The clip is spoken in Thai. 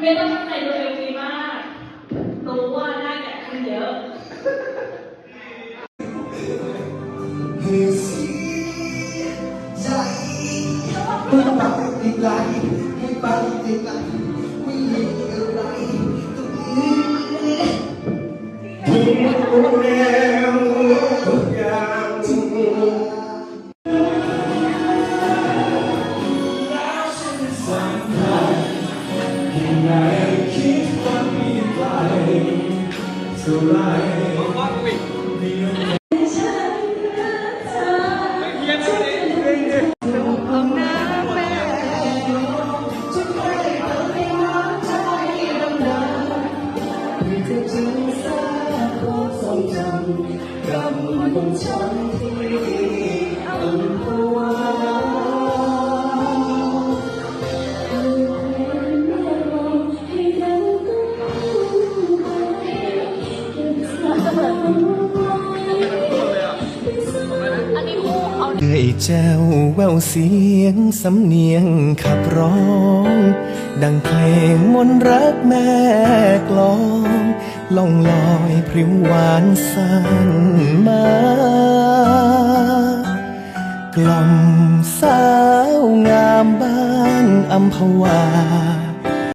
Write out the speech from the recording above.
ไม่ต้องตั้งใจดูเอ็มวีมาก รู้ว่าหน้าแก่ขึ้นเยอะไม่ต้องปักติดไหลให้ปักติดไหลไม่มีอะไรต้องมีรู้แล้วทุกอย่าง night keeps coming by tonight. Hãy subscribe cho kênh Ghiền Mì Gõ Để không bỏ lỡ những video hấp dẫn เอ่ยแจ้วแววเสียงสำเนียงขับร้อง ดังเพลงมนต์รักแม่กลองล่องลอยพริ้วหวานสันมากล่อมสาวงามบ้านอัมพวา